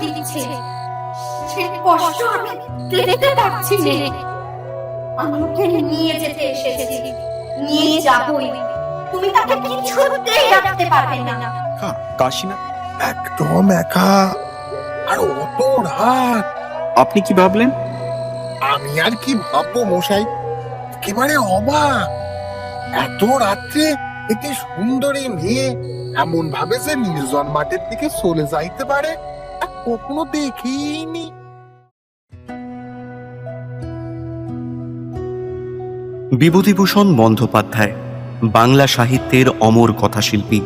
দিচ্ছে সে কষ্ট আমি দেখতে পাচ্ছি নে। আমি ওকে নিয়ে যেতে এসেছি। নিয়ে যাবই। তুমি তাকে কিছুতেই রাখতে পারবে না। কাশীনাথ একদম একা। আর অত রাত। আপনি কি ভাবলেন? আমি আর কি ভাববো মশাই? একেবারে অবাক। এত রাত্রে একটি সুন্দরী মেয়ে এমন ভাবে যে নির্জন মাঠের দিকে চলে যাইতে পারে? কখনো দেখিনি। বিভূতিভূষণ বন্দ্যোপাধ্যায়, বাংলা সাহিত্যের অমর কথাশিল্পী।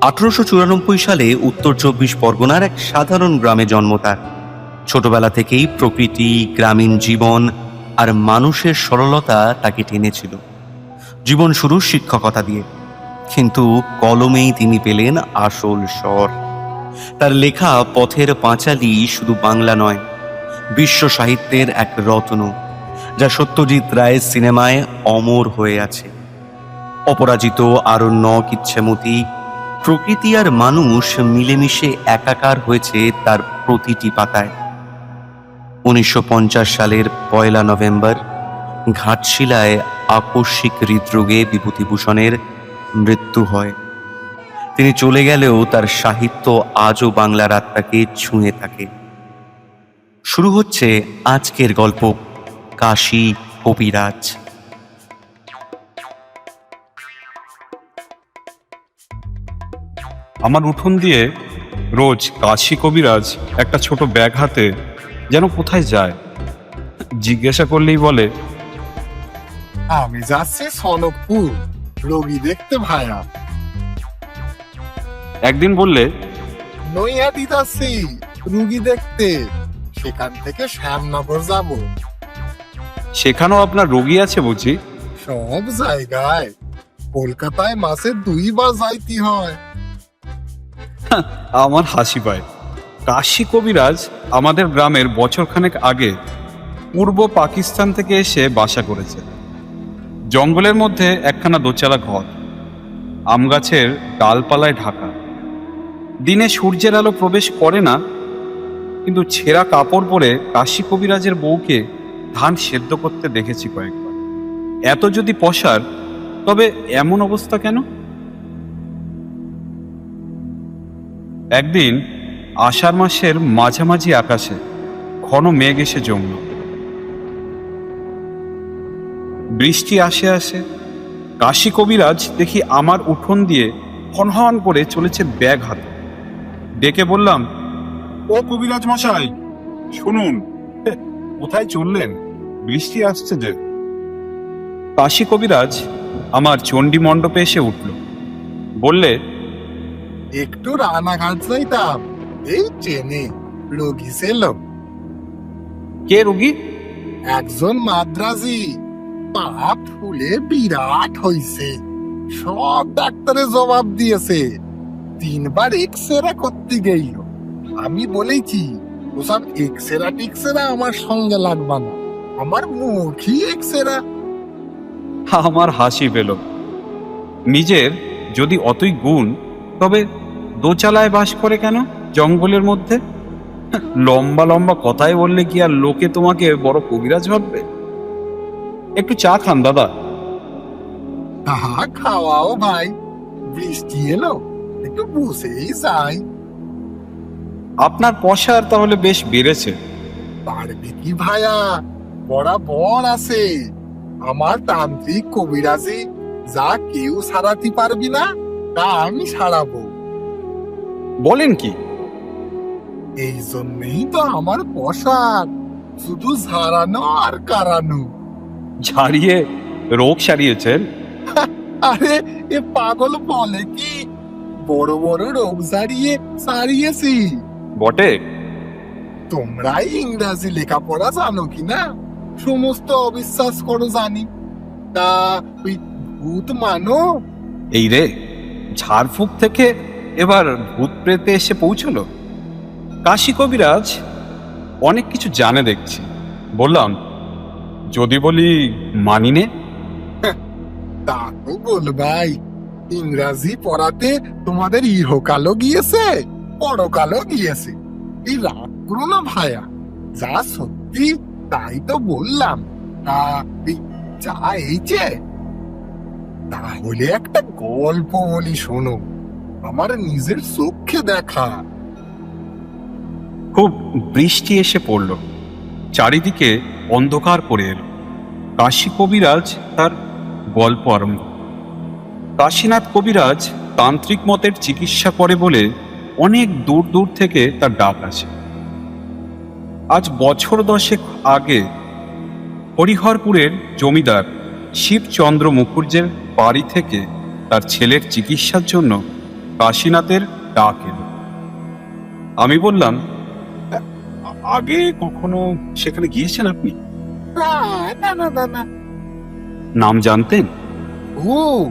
আঠারোশো চুরানব্বই সালে উত্তর চব্বিশ পরগনার এক সাধারণ গ্রামে জন্ম তার। ছোটবেলা থেকেই প্রকৃতি, গ্রামীণ জীবন আর মানুষের সরলতা তাকে টেনেছিল। জীবন শুরু শিক্ষকতা দিয়ে। কিন্তু কলমেই তিনি পেলেন আসল স্বর। তার লেখা পথের পাঁচালী শুধু বাংলা নয়, বিশ্ব সাহিত্যের এক রত্ন, যা সত্যজিৎ রায়ের সিনেমায় অমর হয়ে আছে। অপরাজিত আরণ্যক ইচ্ছেমতি প্রকৃতি আর মানুষ মিলেমিশে একাকার হয়েছে তার প্রতিটি পাতায়। উনিশশো পঞ্চাশ সালের পয়লা নভেম্বর, ঘাটশিলায় আকস্মিক হৃদরোগে বিভূতিভূষণের মৃত্যু হয়। তিনি চলে গেলেও তার সাহিত্য আজও বাংলার আত্মাকে ছুঁয়ে থাকে। শুরু হচ্ছে আজকের গল্প কাশী কবিরাজ। আমার উঠোন দিয়ে রোজ কাশী কবিরাজ একটা ছোট ব্যাগ হাতে যেন কোথায় যায় জিজ্ঞাসা করলেই বলে আমি যাচ্ছি সনকপুর রোগী দেখতে ভায়া। একদিন বললে নইয়া দিতাছি রুগী দেখতে সেখান থেকে শ্যামনগর যাব। সেখানেও আপনার রোগী আছে বুঝি? সব জায়গায়। কলকাতায় মাসে দুইবার যাইতে হয়। আমার হাসি পায়। কাশী কবিরাজ আমাদের গ্রামের বছরখানেক আগে পূর্ব পাকিস্তান থেকে এসে বাসা করেছে। জঙ্গলের মধ্যে একখানা দোচালা ঘর। আম গাছের ডালপালায় ঢাকা। দিনে সূর্যের আলো প্রবেশ করে না, কিন্তু ছেঁড়া কাপড় পরে কাশী কবিরাজের বউকে ধান সেদ্ধ করতে দেখেছি কয়েকবার। এত যদি পশার, তবে এমন অবস্থা কেন? একদিন আষাঢ় মাসের মাঝামাঝি আকাশে ঘন মেঘ এসে জমল। বৃষ্টি আসে আসে, কাশী কবিরাজ দেখি আমার উঠোন দিয়ে হনহন করে চলেছে ব্যাগ হাতে ডেকে বললাম ও কবিরাজ মশাই শুনুন কোথায় চললেন? বৃষ্টি আসছে যে। কাশী কবিরাজ আমার চণ্ডী মণ্ডপে এসে উঠল। বললে একটু রানাঘাট যাইতাম এই ট্রেনে রোগী ছিল কে রুগী? একজন মাদ্রাজি পা ফুলে বিরাট হইছে সব ডাক্তারে জবাব দিয়েছে। তিনবার এক্সরা করতে গেইল। আমি বলেছি ওসব এক্সরা টিক্সরা আমার সঙ্গে লাগবা না। আমার মুখই এক্সরা। আমার হাসি পেল। নিজের যদি অতই গুণ তবে দোচালায় বাস করে কেন জঙ্গলের মধ্যে? লম্বা লম্বা কথাই বললে কি আর লোকে তোমাকে বড় কবিরাজ ভাববে? একটু চা খান দাদা। তাহা খাওয়াও ভাই বৃষ্টি এলো। একটু বসেই যাই। আপনার পশার তাহলে বেশ বেড়েছে। পারবি কি ভাইয়া বরাবর আছে। আমার তান্ত্রিক কবিরাজি যা কেউ সারাতে পারবি না তা আমি সারাবো। বলেন কি? এই জন্যই তো আমার পোশাক শুধু ঝাড়ানো আর কারানো। ঝাড়িয়ে রোগ সারিয়েছেন? আরে এ পাগল বলে কি? বড় বড় রোগ সারিয়ে সারিয়েছি বটে? তোমরাই ইংরাজি লেখাপড়া জানো কি না? সমস্ত অবিশ্বাস করো জানি। তা ওই ভূত মানো? এই রে ঝাড়ফুঁক থেকে এবার ভূত প্রেতে এসে পৌঁছলো? কাশী কবিরাজ অনেক কিছু জানে দেখছি। বললাম যদি বলি মানি নে তা তো বলবাই। ইংরাজি পড়াতে তোমাদের ইহকালও গিয়েছে, পরকালও গিয়েছে। এই রাগ করো না ভাইয়া যা সত্যি তাই তো বললাম, তা এই যা এইছে তাহলে একটা গল্প বলি শোনো, আমার নিজের চোখে দেখা। খুব বৃষ্টি এসে পড়ল, চারিদিকে অন্ধকার পড়ে এলো। কাশী কবিরাজ তার গল্প আরম্ভ কাশীনাথ কবিরাজ তান্ত্রিক মতের চিকিৎসা করে বলে অনেক দূর দূর থেকে তার ডাক আসে। আজ বছর দশেক আগে হরিহরপুরের জমিদার শিবচন্দ্র মুখুর্জের বাড়ি থেকে তার ছেলের চিকিৎসার জন্য কাশীনাথের ডাক এলো। আমি বললাম আগে কখনো সেখানে গিয়েছেন আপনি? না না না না। নাম জানতেন? ও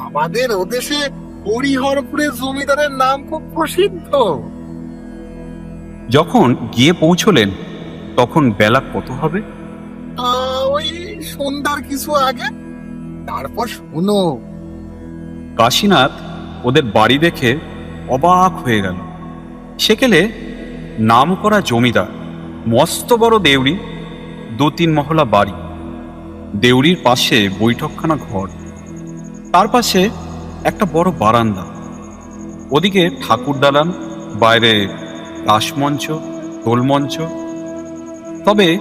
আমাদের ওদেশে হরিহরপুরের জমিদারের নাম খুব প্রসিদ্ধ। যখন গিয়ে পৌঁছলেন তখন বেলা কত হবে? ওই সন্ধ্যার কিছু আগে। তারপর শোনো। কাশীনাথ ওদের বাড়ি দেখে অবাক হয়ে গেল। সেকেলে নাম করা জমিদার মস্ত বড় দেউড়ি দু তিন মহলা বাড়ি। দেউড়ির পাশে বৈঠকখানা ঘর। তার পাশে একটা বড় বারান্দা। ওদিকে ঠাকুর দালান, বাইরে রাসমঞ্চ, দোলমঞ্চ। তবে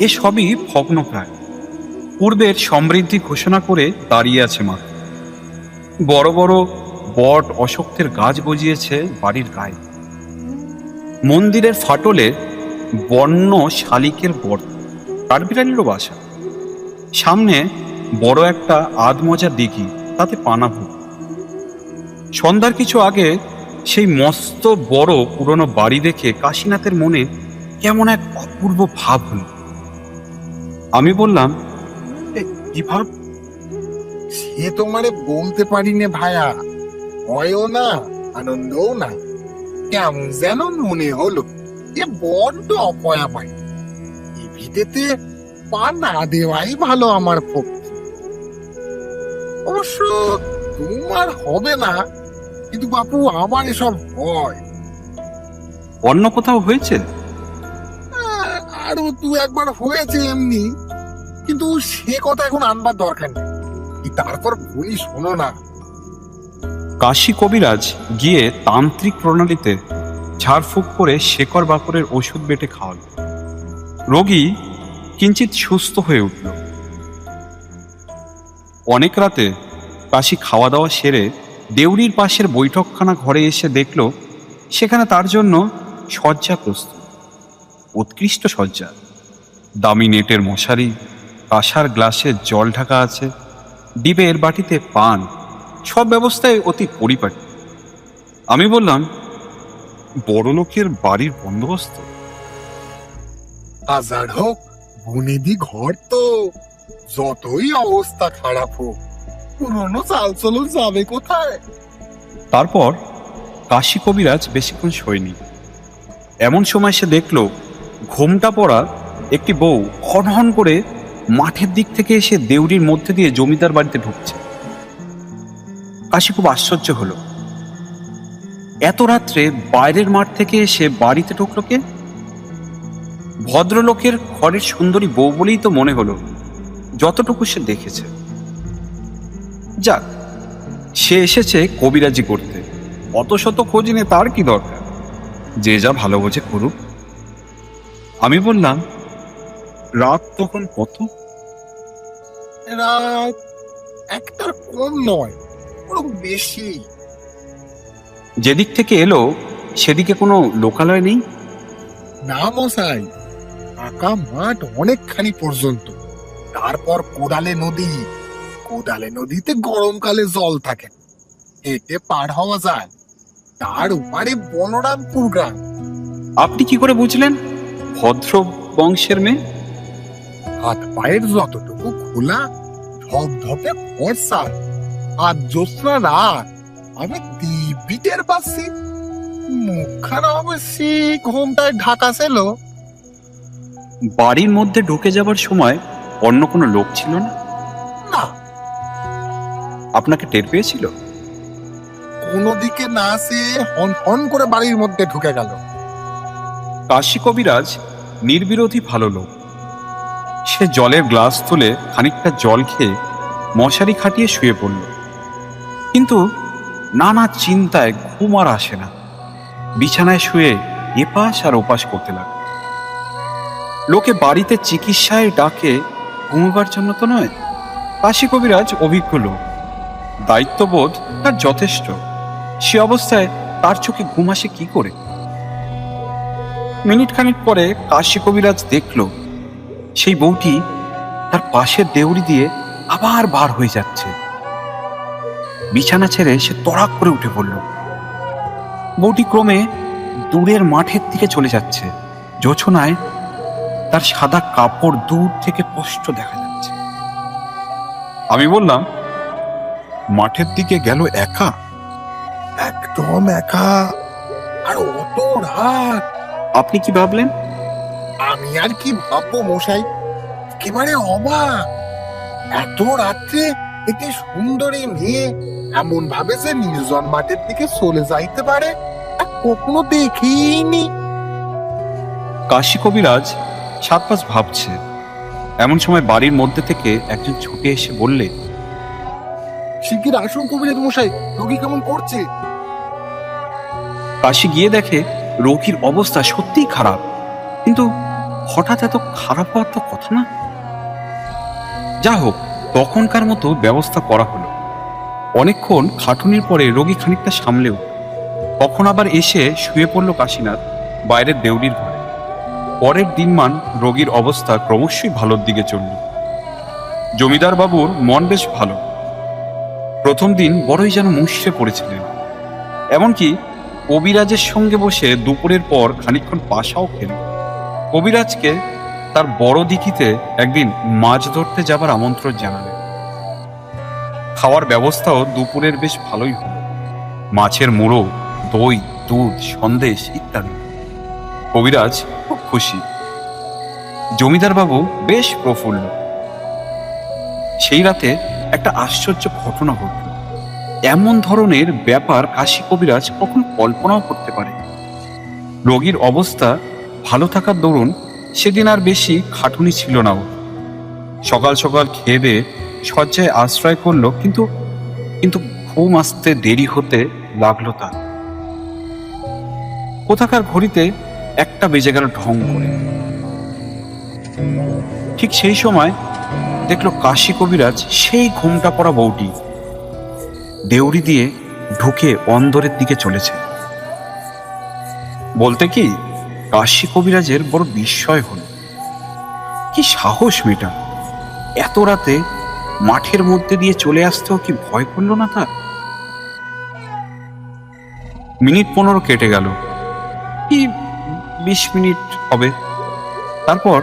এ সবই ভগ্নপ্রায়। পূর্বের সমৃদ্ধি ঘোষণা করে দাঁড়িয়ে আছে মাত্র বড় বড় বট অশক্তের গাছ বজিয়েছে বাড়ির গায়ে। মন্দিরের ফাটলে বন্য শালিকের বট কাঠবিড়ালিরও বাসা। সামনে বড় একটা আধমজা দিঘি। তাতে পানা ভুল। সন্ধ্যার কিছু আগে সেই মস্ত বড় পুরনো বাড়ি দেখে কাশীনাথের মনে কেমন এক অপূর্ব ভাব হল। আমি বললাম "এ, কি ভাব? সে তোমারে বলতে পারি নে ভায়া ভয়ও না আনন্দও না। কেমন যেন মনে হলো এ বড্ড অপয়া পাই ভিটেতে পা না দেওয়াই ভালো আমার পক্ষে অবশ্য তোমার হবে না কিন্তু বাপু আমার এসব হয়। অন্য কোথাও হয়েছে? আরও দু একবার হয়েছে এমনি কিন্তু সে কথা এখন আনবার দরকার নেই। তারপর বলি শোনো না। কাশী কবিরাজ গিয়ে তান্ত্রিক প্রণালীতে ঝাড়ফুঁক করে শেকড় বাকরের ওষুধ বেটে খাওয়াল। রোগী কিঞ্চিত সুস্থ হয়ে উঠল। অনেক রাতে কাশি খাওয়া দাওয়া সেরে দেউড়ির পাশের বৈঠকখানা ঘরে এসে দেখল, সেখানে তার জন্য শয্যা প্রস্তুত। উৎকৃষ্ট শয্যা। দামি নেটের মশারি, কাঁসার গ্লাসে জল ঢাকা আছে, ডিবের বাটিতে পান, সব ব্যবস্থায় অতি পরিপাটি। আমি বললাম, বড় লোকের বাড়ির বন্দোবস্ত? হাজার হোক, বনেদি ঘর তো। যতই অবস্থা খারাপ হোক, পুরনো চাল চলন যাবে কোথায়? তারপর কাশী কবিরাজ বেশিক্ষণ শোয়নি। এমন সময় সে দেখল, ঘোমটা পড়া একটি বউ হনহন করে মাঠের দিক থেকে এসে দেউড়ির মধ্যে দিয়ে জমিদার বাড়িতে ঢুকছে। কাশী খুব আশ্চর্য হলো। এত রাত্রে বাইরের মাঠ থেকে এসে বাড়িতে ঢুকলো কে? ভদ্রলোকের ঘরের সুন্দরী বউ বলেই তো মনে হলো যতটুকু সে দেখেছে। যাক সে এসেছে কবিরাজি করতে। অত শত খোঁজ নিয়ে তার কি দরকার? যে যা ভালো বোঝে করুক। আমি বললাম রাত তখন কত? রাত একটার কম নয় বেশি। যেদিক থেকে এলো সেদিকে কোনো লোকালয় নেই? না মশাই ফাঁকা মাঠ অনেকখানি পর্যন্ত। তারপর কোদালে নদী। কোদালে নদীতে গরমকালে জল থাকে। হেঁটে পার হওয়া যায়। তার উপারে বনরামপুর গ্রাম। আপনি কি করে বুঝলেন? ভদ্র বংশের মেয়ে? হাত পায়ের যতটুকু খোলা ধপধপে ফর্সা। আর জ্যোৎস্না রাত। আমি দিব্যি টের পাচ্ছি মুখখানা অবশ্যই ঘুমটায় ঢাকা ছিল। বাড়ির মধ্যে ঢুকে যাবার সময় অন্য কোনো লোক ছিল না? না। আপনাকে টের পেয়েছিল? কোনো দিকে না সে হন হন করে বাড়ির মধ্যে ঢুকে গেল। কাশী কবিরাজ নির্বিরোধী ভালো লোক। সে জলের গ্লাস তুলে খানিকটা জল খেয়ে মশারি খাটিয়ে শুয়ে পড়ল। কিন্তু নানা চিন্তায় ঘুম আর আসে না। বিছানায় শুয়ে এপাশ আর ওপাশ করতে লাগে লোকে বাড়িতে চিকিৎসায় ডাকে ঘুমোবার জন্য তো নয়। কাশী কবিরাজ অভিজ্ঞ লোক। দায়িত্ববোধ তার যথেষ্ট। সে অবস্থায় তার চোখে ঘুম আসে কি করে? মিনিট খানিক পরে কাশী কবিরাজ দেখল, সেই বউটি তার পাশের দেউড়ি দিয়ে আবার বার হয়ে যাচ্ছে। বিছানা ছেড়ে সে তড়াক করে উঠে পড়ল। বউটি ক্রমে দূরের মাঠের দিকে চলে যাচ্ছে। জোছনায় তার সাদা কাপড় দূর থেকে স্পষ্ট দেখা যাচ্ছে। আমি বললাম মাঠের দিকে গেল একা? একদম একা। আর অত রাত। আপনি কি ভাবলেন? আমি আর কি ভাববো মশাই? একেবারে অবাক। এত রাত্রে একটি সুন্দরী মেয়ে এমন ভাবে যে নির্জন মাঠের দিকে চলে যাইতে পারে কখনো দেখিনি কাশী কবিরাজ সাত পাঁচ ভাবছে এমন সময় বাড়ির মধ্যে থেকে একজন ছুটে এসে বললে শিগগির আসুন কবিরাজ মশাই রোগী কেমন করছে? কাশি গিয়ে দেখে রোগীর অবস্থা সত্যিই খারাপ কিন্তু হঠাৎ এত খারাপ হওয়ার তো কথা না। যা হোক তখনকার মতো ব্যবস্থা করা হলো। অনেকক্ষণ খাটুনির পরে রোগী খানিকটা সামলেও কখন আবার এসে শুয়ে পড়ল কাশীনাথ বাইরের দেউলির ঘরে। পরের দিনমান রোগীর অবস্থা ক্রমশই ভালোর দিকে চলল। জমিদার বাবুর মন বেশ ভালো। প্রথম দিন বড়ই যেন মুষড়ে পড়েছিলেন। এমনকি কবিরাজের সঙ্গে বসে দুপুরের পর খানিকক্ষণ পাশাও খেল কবিরাজকে তার বড় দিঘিতে একদিন মাছ ধরতে যাবার আমন্ত্রণ জানালেন। খাওয়ার ব্যবস্থাও দুপুরের বেশ ভালোই হল। মাছের মুড়ো, দই, দুধ, সন্দেশ ইত্যাদি। কবিরাজ খুশি। জমিদার বাবু বেশ প্রফুল্ল। সেই রাতে একটা আশ্চর্য ঘটনা ঘটল। এমন ধরনের ব্যাপার কাশী কবিরাজ কখন কল্পনাও করতে পারে। রোগীর অবস্থা ভালো থাকার দরুন সেদিন আর বেশি খাটুনি ছিল না সকাল সকাল খেয়ে দিয়ে শয্যায় আশ্রয় করল, কিন্তু কিন্তু ঘুম আসতে দেরি হতে লাগল তার। কোথাকার ঘড়িতে একটা বেজে গেল ঢং করে। ঠিক সেই সময় দেখল কাশী কবিরাজ সেই ঘুমটা পড়া বউটি দেউড়ি দিয়ে ঢুকে অন্দরের দিকে চলেছে। বলতে কি, কাশী কবিরাজের বড় বিস্ময় হল। কি সাহস মেটা এত রাতে মাঠের মধ্যে দিয়ে চলে আসতেও কি ভয় করল না তার? মিনিট পনেরো কেটে গেল। মিনিট হবে। তারপর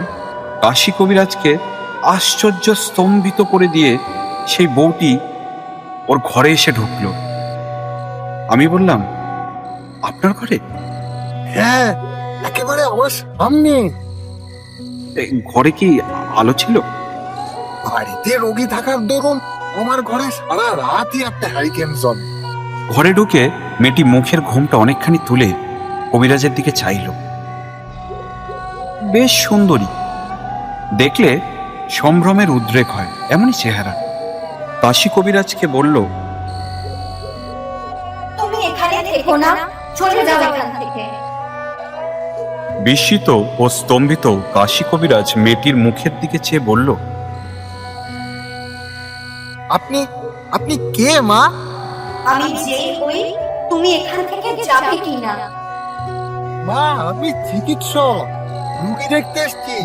কাশী কবিরাজকে আশ্চর্য স্তম্ভিত করে দিয়ে সেই বউটি ওর ঘরে এসে ঢুকলো। আমি বললাম আপনার ঘরে? হ্যাঁ একেবারে আমার সামনে। ঘরে কি আলো ছিল? বাড়িতে রোগী থাকার দরুন আমার ঘরে সারা রাতই একটা হ্যারিকেন জল ঘরে ঢুকে মেয়েটি মুখের ঘুমটা অনেকখানি তুলে কবিরাজের দিকে চাইল। বেশ সুন্দরী। দেখলে সম্ভ্রমের উদ্রেক হয় এমনই চেহারা। কাশী কবিরাজকে বলল তুমি এখানে থেকো না চলে যাও এখান থেকে। বিস্মিত ও স্তম্ভিত কাশী কবিরাজ মেয়েটির মুখের দিকে চেয়ে বলল আপনি আপনি কে মা? আমি যেই হই তুমি এখান থেকে যাবে কি না মা আমি চিকিৎসক। রুগী দেখতে এসছি।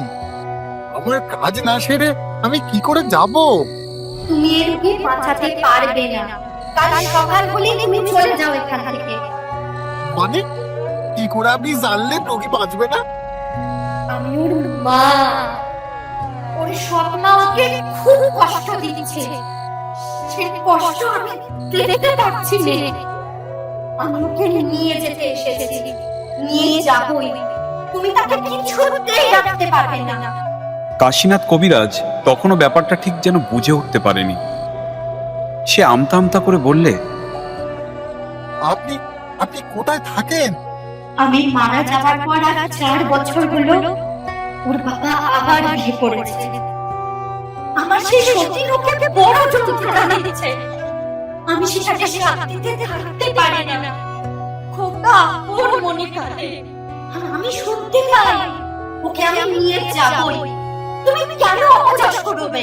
আমার কাজ না সেরে আমি কি করে যাব? তুমি এর রোগী বাঁচাতে পারবে না। কাল সকাল হলে তুমি চলে যাও এখান থেকে। মানে? কি করে আপনি জানলে রোগী বাঁচবে না? আমি ওর মা। ওর স্বপ্ন আমাকে খুব কষ্ট দিচ্ছে। সে কষ্ট আমি দেখতে পাচ্ছি না। আমি ওকে নিয়ে যেতে এসেছি। নিয়ে যাবই। তুমি তাকে কিছুতেই রাখতে পারবে না। কাশীনাথ কবিরাজ তখনও ব্যাপারটা ঠিক যেন বুঝে উঠতে পারেনি। সে আমতা আমতা করে বললে আপনি আপনি কোথায় থাকেন? আমি মারা যাওয়ার পর আর চার বছর হলো ওর বাবা আবার বিয়ে করেছে। আমার সেই বড় যন্ত্রণা দিচ্ছে। আমি সেটাকে শান্তিতে থাকতে পারি না। খোকা ওর মনে কাঁদে আর আমি শুনতে পাই ওকে আমি নিয়ে যাবই। তুমি কেন অপচাষ করবে?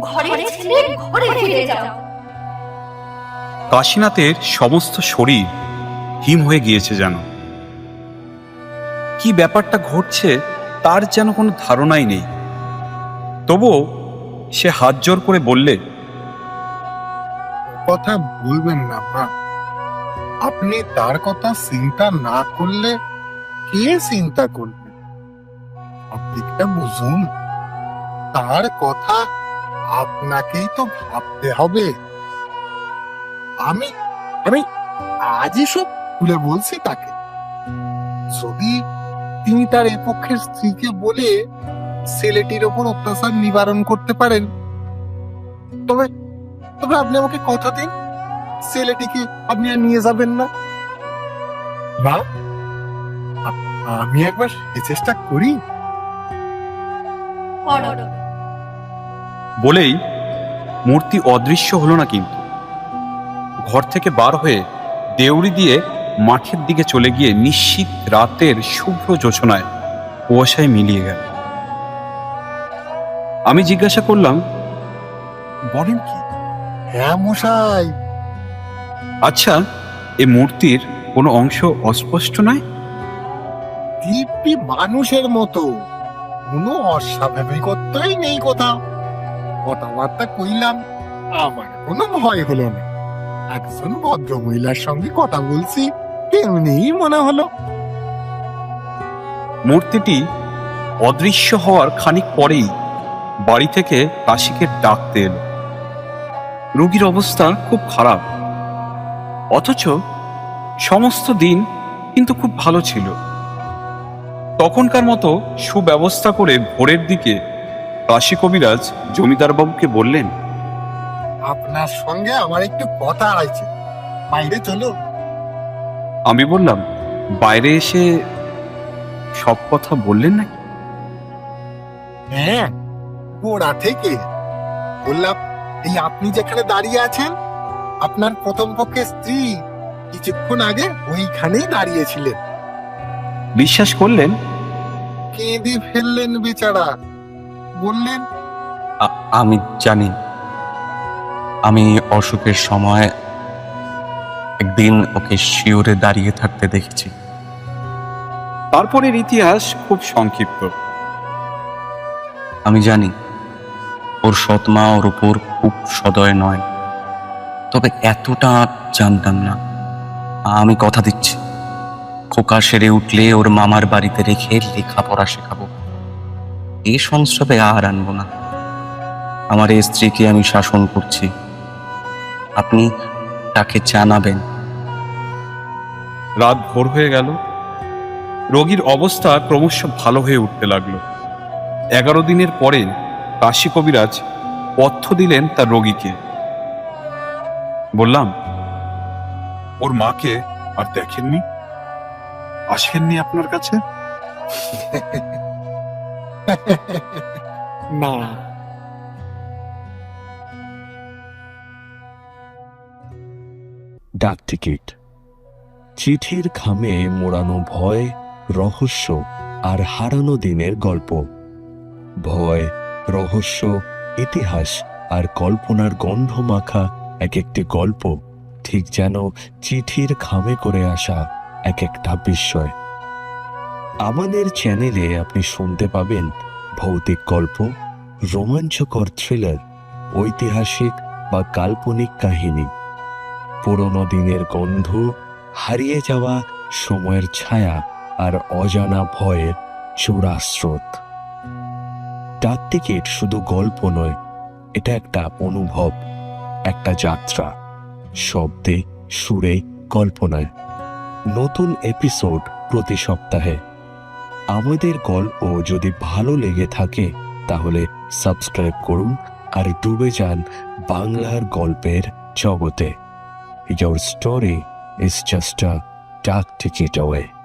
ঘরের ছেলে ঘরে ফিরে যাও। কাশীনাথের সমস্ত শরীর হিম হয়ে গিয়েছে যেন। কি ব্যাপারটা ঘটছে তার যেন কোনো ধারণাই নেই। তবুও সে হাত জোর করে বললে কথা বলবেন না মা। আপনি তার কথা চিন্তা না করলে কে চিন্তা করবে? আপনিটা বুঝুন, তার কথা আপনাকেই তো ভাবতে হবে। আমি আমি আজই সব খুলে বলছি তাকে। যদি তিনি তার এপক্ষের স্ত্রীকে বলে ছেলেটির ওপর অত্যাচার নিবারণ করতে পারেন, তবে তবে আপনি আমাকে কথা দিন। ছেলেটিকে আপনি আর নিয়ে যাবেন না। না আমি একবার এ চেষ্টা করি। বলেই মূর্তি অদৃশ্য হলো না কিন্তু। ঘর থেকে বার হয়ে দেউড়ি দিয়ে মাঠের দিকে চলে গিয়ে নিশ্চিত রাতের শুভ্র যোচনায় কুয়াশায় মিলিয়ে গেল। আমি জিজ্ঞাসা করলাম বলেন কি? হ্যাঁ মশাই। আচ্ছা এ মূর্তির কোনো অংশ অস্পষ্ট নয়? দিব্যি মানুষের মতো। কোনো অস্বাভাবিকত্বই নেই কোথাও কথাবার্তা কইলাম, আমার কোনো ভয় হলো না। একজন ভদ্র মহিলার সঙ্গে কথা বলছি এমনিই মনে হলো। মূর্তিটি অদৃশ্য হওয়ার খানিক পরেই বাড়ি থেকে কাশিকে ডাকতে এলো। রোগীর অবস্থা খুব খারাপ। অথচ সমস্ত দিন কিন্তু খুব ভালো ছিল। তখনকার মতো সুব্যবস্থা করে ভোরের দিকে কাশী কবিরাজ জমিদার বাবুকে বললেন আপনার সঙ্গে আমার একটু কথা আছে। বাইরে চলো। আমি বললাম বাইরে এসে সব কথা বললেন নাকি? হ্যাঁ গোড়া থেকে। বললাম এই আপনি যেখানে দাঁড়িয়ে আছেন আপনার প্রথম পক্ষে স্ত্রী কিছুক্ষণ আগে ওইখানেই দাঁড়িয়েছিলেন। বিশ্বাস করলেন? কেঁদে ফেললেন বেচারা। বললেন আমি জানি। আমি অসুখের সময় একদিন ওকে শিওরে দাঁড়িয়ে থাকতে দেখেছি। তারপরের ইতিহাস খুব সংক্ষিপ্ত। আমি জানি ওর সৎমা ওর উপর খুব সদয় নয়। তবে এতটা জানতাম না। আমি কথা দিচ্ছি। খোকা সেরে উঠলে ওর মামার বাড়িতে রেখে লেখাপড়া শেখাবো। এই সংস্রবে আর আনব না। আমার এই স্ত্রীকে আমি শাসন করছি। আপনি তাকে জানাবেন। রাত ভোর হয়ে গেল। রোগীর অবস্থা ক্রমশ ভালো হয়ে উঠতে লাগল। এগারো দিনের পরে কাশী কবিরাজ পথ্য দিলেন তার রোগীকে। বললাম, ওর মাকে আর দেখেননি? আসেননি আপনার কাছে? না। ডাক টিকিট। চিঠির খামে মোড়ানো ভয় রহস্য আর হারানো দিনের গল্প। ভয় রহস্য ইতিহাস আর কল্পনার গন্ধ মাখা এক একটি গল্প ঠিক যেন চিঠির খামে করে আসা। এক একটা বিস্ময় আমাদের চ্যানেলে আপনি শুনতে পাবেন ভৌতিক গল্প, রোমাঞ্চকর থ্রিলার, ঐতিহাসিক বা কাল্পনিক কাহিনী। পুরনো দিনের গন্ধ, হারিয়ে যাওয়া সময়ের ছায়া আর অজানা ভয়ের চূড়া স্রোত। ডাক টিকিট শুধু গল্প নয়, এটা একটা অনুভব, একটা যাত্রা, শব্দে সুরে কল্পনায়। নতুন এপিসোড প্রতি সপ্তাহে আমাদের গল্প যদি ভালো লেগে থাকে, তাহলে সাবস্ক্রাইব করুন আর ডুবে যান বাংলার গল্পের জগতে your story is just a ডাক টিকিট away.